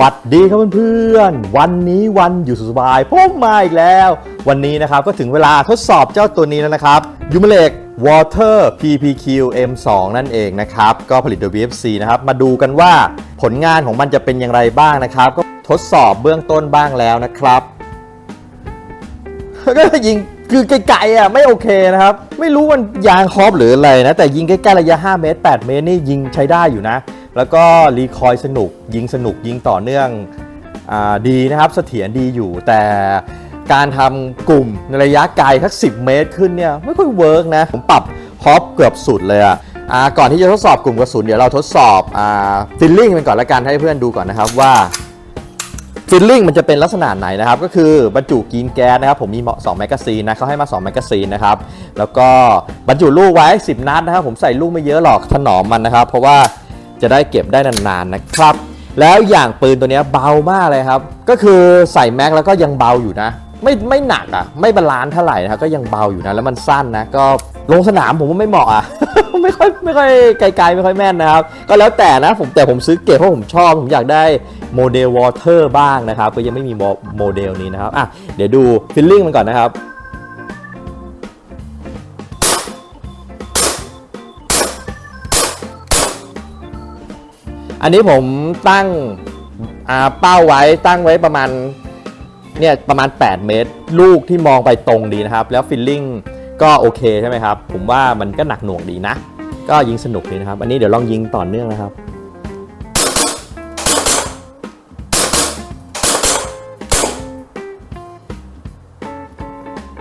หวัดดีครับเพื่อนๆ วันนี้วันอยู่สบายผมมาอีกแล้ว วันนี้นะครับก็ถึงเวลาทดสอบเจ้าตัวนี้แล้วนะครับยูมเล็ก Water PPQ M2 นั่นเองนะครับ ก็ผลิตโดย BFC นะครับ มาดูกันว่าผลงานของมันจะเป็นอย่างไรบ้างนะครับ ก็ทดสอบเบื้องต้นบ้างแล้วนะครับก็ยิงคือไกลๆอะไม่โอเคนะครับ ไม่รู้มันยางครอบหรืออะไรนะ แต่ยิงใกล้ๆระยะ 5 เมตร 8 เมตรนี่ยิงใช้ได้อยู่นะ แล้วก็รีคอยสนุก ยิงสนุกยิงต่อเนื่องอดีนะครับเสถียรดีอยู่ แต่การทำกลุ่มในระยะไกลทัก 10 เมตรขึ้นเนี่ยไม่ค่อยเวิร์กนะ ผมปรับฮอปเกือบสุดเลยอะอะก่อนที่จะทดสอบกลุ่มกระสุนเดี๋ยวเราทดสอบฟิลลิ่งมันก่อนละกันให้เพื่อนดูก่อนนะครับว่าฟิลลิ่งมันจะเป็นลักษณะไหนนะครับ ก็คือบรรจุกีนแก๊สนะครับ ผมมี2แมกกาซีนนะเขาให้มา2แมกกาซีนนะครับ แล้วก็บรรจุลูกไว้ 10 นัดนะครับ ผมใส่ลูกไม่เยอะหรอกถนอมมันนะครับ เพราะว่า จะได้เก็บได้นานๆนะครับ แล้วอย่างปืนตัวนี้เบามากเลยครับ ก็คือใส่แม็กแล้วก็ยังเบาอยู่นะ ไม่ไม่หนักอะ ไม่บาลานซ์เท่าไหร่นะครับก็ยังเบาอยู่นะ แล้วมันสั้นนะ ก็ลงสนามผมว่าไม่เหมาะอะ ไม่ค่อยไม่ค่อยไกลๆไม่ค่อยแม่นนะครับ ก็แล้วแต่นะผมแต่ผมซื้อเก็บเพราะผมชอบ ผมอยากได้โมเดลวอเตอร์บ้างนะครับ ก็ยังไม่มีโมเดลนี้นะครับอะเดี๋ยวดูฟิลลิ่งมันก่อนนะครับ อันนี้ผมตั้งเป้าไว้ตั้งไว้ประมาณเนี่ยประมาณ 8 เมตร ลูกที่มองไปตรงดีนะครับ แล้วฟิลลิ่งก็โอเคใช่ไหมครับ ผมว่ามันก็หนักหน่วงดีนะ ก็ยิงสนุกดีนะครับ อันนี้เดี๋ยวลองยิงต่อเนื่องนะครับ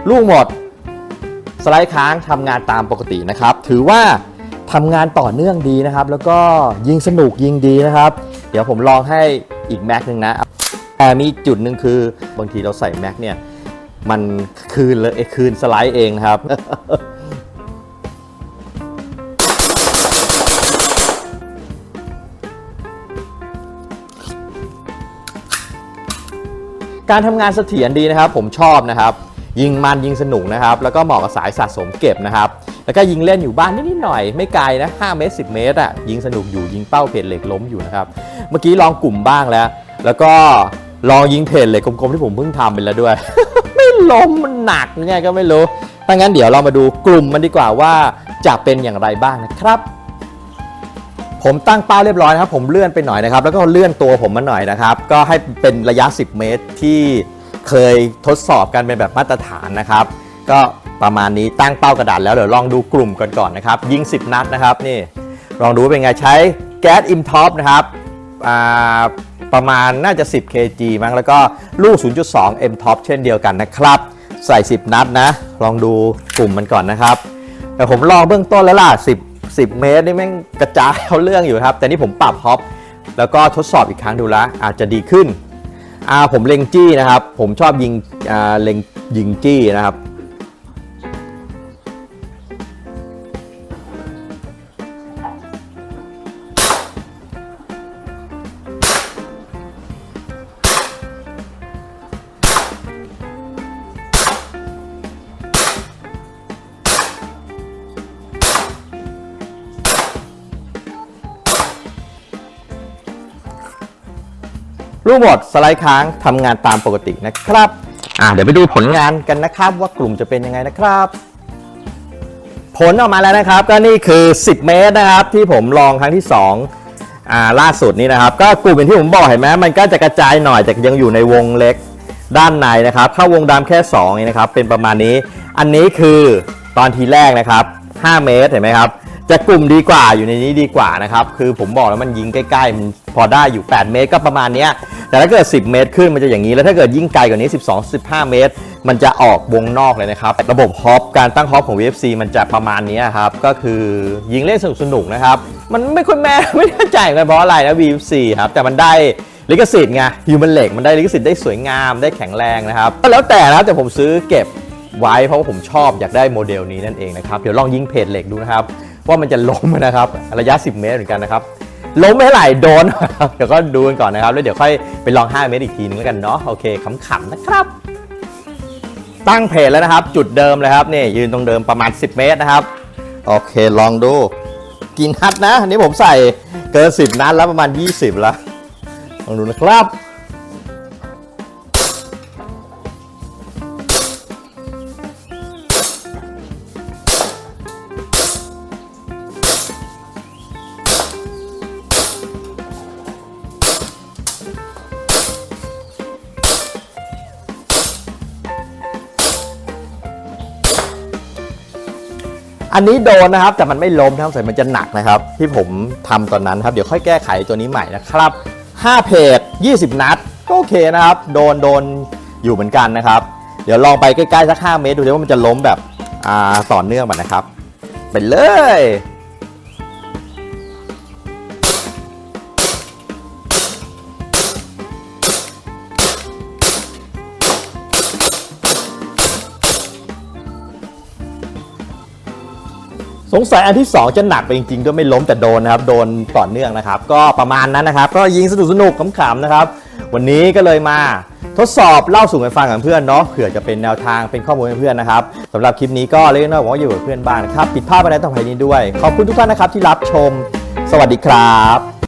ลูกหมด สไลด์ค้างทำงานตามปกตินะครับ ถือว่า ทำงานต่อเนื่องดีนะครับ แล้วก็ยิงสนุกยิงดีนะครับ เดี๋ยวผมลองให้อีกแม็กหนึ่งนะแต่มีจุดหนึ่งคือบางทีเราใส่แม็กเนี่ยมันคืนเลยเอ้ยคืนสไลด์เองนะครับ การทำงานเสถียรดีนะครับ ผมชอบนะครับ ยิงมันยิงสนุกนะครับ แล้วก็เหมาะกับสายสะสมเก็บนะครับ แล้วก็ยิงเล่นอยู่บ้านนิดๆหน่อยไม่ไกลนะ5เมตร10 เมตรอะยิงสนุกอยู่ยิงเป้าเพจเหล็กล้มอยู่นะครับ เมื่อกี้ลองกลุ่มบ้างแล้ว แล้วก็ลองยิงเพจเหล็กกลมๆที่ผมเพิ่งทำไปแล้วด้วย ไม่ล้มมันหนักยังไงก็ไม่รู้ถ้างั้นเดี๋ยวเรามาดูกลุ่มมันดีกว่าว่าจะเป็นอย่างไรบ้างนะครับผมตั้งเป้าเรียบร้อยนะครับ ผมเลื่อนไปหน่อยนะครับ แล้วก็เลื่อนตัวผมมาหน่อยนะครับ ก็ให้เป็นระยะ 10 เมตรที่ เคยทดสอบกันเป็นแบบมาตรฐานนะครับ ก็ประมาณนี้ตั้งเป้ากระดาษแล้วเดี๋ยวลองดูกลุ่มกันก่อนนะครับ ยิง 10 นัดนะครับนี่ลองดูเป็นไงใช้แก๊สอิมท็อปนะครับประมาณน่าจะ 10 kg มั้งแล้วก็ลูก 0.2 m top เช่นเดียวกันนะครับ ใส่ 10 นัดนะ ลองดูกลุ่มมันก่อนนะครับ แต่ผมลองเบื้องต้นแล้วล่ะ 10 10 เมตรนี่แม่งกระจายเอาเรื่องอยู่ครับ แต่นี่ผมปรับฮอปแล้วก็ทดสอบอีกครั้งดูละอาจจะดีขึ้น ผมเล็งจี้นะครับ ผมชอบยิงอ่าเล็งยิงจี้นะครับ รูปหมดสไลด์ค้างทำงานตามปกตินะครับอ่าเดี๋ยวไปดูผลงานกันนะครับ ว่ากลุ่มจะเป็นยังไงนะครับ ผลออกมาแล้วนะครับ ก็นี่คือ 10 เมตรนะครับ ที่ผมลองครั้งที่2อ่าล่าสุดนี้นะครับ ก็กลุ่มอย่างที่ผมบอกเห็นไหมมันก็จะกระจายหน่อยแต่ยังอยู่ในวงเล็กด้านในนะครับ เข้าวงดำแค่2เองนะครับ เป็นประมาณนี้ อันนี้คือตอนทีแรกนะครับ 5 เมตรเห็นไหมครับจะกลุ่มดีกว่าอยู่ในนี้ดีกว่านะครับ คือผมบอกแล้วมันยิงใกล้ๆมันพอได้อยู่ 8 เมตรก็ประมาณเนี้ย แต่ถ้าเกิด 10 เมตรขึ้นมันจะอย่างนี้ แล้วถ้าเกิดยิ่งไกลกว่านี้ 12 15 เมตร มันจะออกวงนอกเลยนะครับ ระบบฮอปการตั้งฮอปของ VFC มันจะประมาณนี้ครับ ก็คือยิงเล่นสนุกๆนะครับ มันไม่ค่อยแม่ไม่แน่ใจเหมือนกันเพราะอะไรนะ VFC ครับ แต่มันได้ลิขสิทธิ์ไงฮิวแมนเหล็กมันได้ลิขสิทธิ์ได้สวยงามได้แข็งแรงนะครับก็แล้วแต่นะแต่ผมซื้อเก็บไว้เพราะว่าผมชอบอยากได้โมเดลนี้นั่นเองนะครับ เดี๋ยวลองยิงเพจเหล็กดูนะครับ ว่ามันจะล้มไหมนะครับ ระยะ 10 เมตรเหมือนกันนะครับ ล้มไม่เท่าไหร่โดน เดี๋ยวก็ดูกันก่อนนะครับ แล้วเดี๋ยวค่อยไปลอง 5 เมตรอีกทีนึงแล้วกันเนาะโอเคขำๆนะครับ ตั้งเพจแล้วนะครับ จุดเดิมเลยครับนี่ยืนตรงเดิมประมาณ 10 เมตรนะครับ โอเคลองดูกินนัดนะอันนี้ผมใส่เกิน 10 นัดแล้วประมาณ 20 แล้วลองดูนะครับ อันนี้โดนนะครับแต่มันไม่ล้มนะครับใส่มันจะหนักนะครับ ที่ผมทำตอนนั้นครับเดี๋ยวค่อยแก้ไขตัวนี้ใหม่นะครับ 5 เพจ20 นัด ก็โอเคนะครับ โดนโดนอยู่เหมือนกันนะครับ เดี๋ยวลองไปใกล้ๆสัก5เมตรดูดิว่ามันจะล้มแบบอ่าต่อเนื่องมันนะครับ ไปเลย สงสัยอันที่ 2 จะหนักไปจริงๆด้วยไม่ล้มแต่โดนนะครับ โดนต่อเนื่องนะครับ ก็ประมาณนั้นนะครับ ก็ยิงสนุกสนุกๆขำๆนะครับ วันนี้ก็เลยมาทดสอบเล่าสู่กันฟังกับเพื่อนเนาะเผื่อจะเป็นแนวทางเป็นข้อมูลให้เพื่อนนะครับสำหรับคลิปนี้ก็เล็กน้อยหวังว่าอยู่กับเพื่อนบ้านนะครับปิดภาพไปในต่อไปนี้ด้วย ขอบคุณทุกท่านนะครับที่รับชม สวัสดีครับ